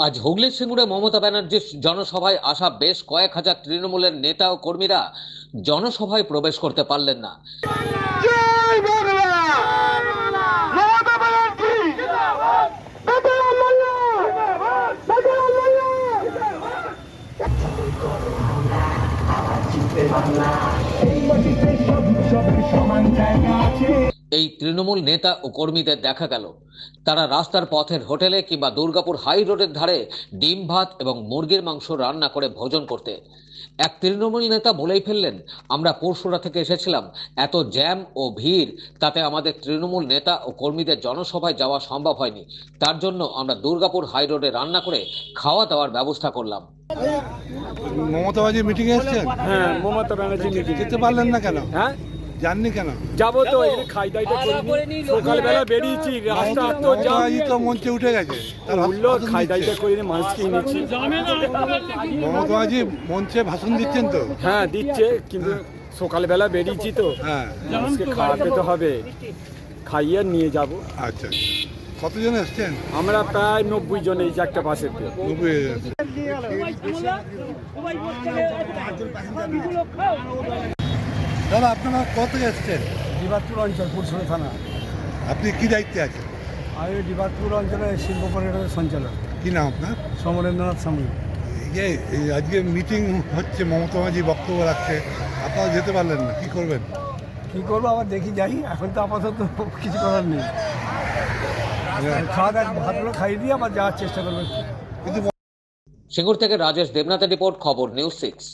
আজ হুগলির সিঙ্গুরে মমতা ব্যানার্জির জনসভায় আসা বেশ কয়েক হাজার তৃণমূলের নেতা ও কর্মীরা জনসভায় প্রবেশ করতে পারলেন না জয় বাংলা এই তৃণমূল নেতা ও কর্মীদের দেখা গেল। তারা রাস্তার পথের হোটেলে কিংবা দুর্গাপুর হাই রোডের ধারে ডিম ভাত এবং মুরগির মাংস রান্না করে ভোজন করতে। এক তৃণমূল নেতা বলেই ফেললেন আমরা পরশুরা থেকে এসেছিলাম এত জ্যাম ও ভিড় তাতে আমাদের তৃণমূল নেতা ও কর্মীদের জনসভায় যাওয়া সম্ভব হয়নি। তার জন্য আমরা দুর্গাপুর হাই রোডে রান্না করে খাওয়া দাওয়ার ব্যবস্থা করলাম। মমতা বাজি মিটিং এ এসছেন? হ্যাঁ মমতা ব্যানার্জি মিটিং যেতে পারলেন না কেন? হ্যাঁ? জাননি কেন? যাব তো খাই দাইটা করিনি। সকালবেলা বেরিয়েছি রাস্তা তো জাম তো মঞ্চে উঠে গেছে। তার ভাষণ খাই দাইটা। করিনি মানুষকে এনেছি মমতা বাজি মঞ্চে ভাষণ দিচ্ছেন তো? হ্যাঁ দিচ্ছে কিন্তু সকালবেলা বেরিয়েছি তো। হ্যাঁ। মানুষকে খাওয়াতে তো হবে। খাইয়ে নিয়ে যাব। আচ্ছা কতজন এসছেন? আমরা প্রায় নব্বই জন এই যে একটা নব্বই এসছেন। দাদা আপনারা কত এসছেন? ডিবাতপুর অঞ্চল পুরসভা থানা। আপনি কি দায়িত্বে আছেন? আমি ডিবাতপুর অঞ্চলের শিল্প পর্যটনের সঞ্চালক। কি নাম আপনার? সমরেন্দ্রনাথ এই যে এই আজকে মিটিং হচ্ছে মমতা বাজি বক্তব্য রাখছে। আপনারা যেতে পারলেন না কি করবেন? কী করব আবার দেখি যাই। এখন তো আপাতত কিছু করার নেই। খাওয়া দাওয়া ভাতগুলো খাইয়ে দিয়ে আবার যাওয়ার চেষ্টা করব কিন্তু সিঙ্গুর থেকে রাজেশ দেবনাথের রিপোর্ট খবর নিউজ সিক্স।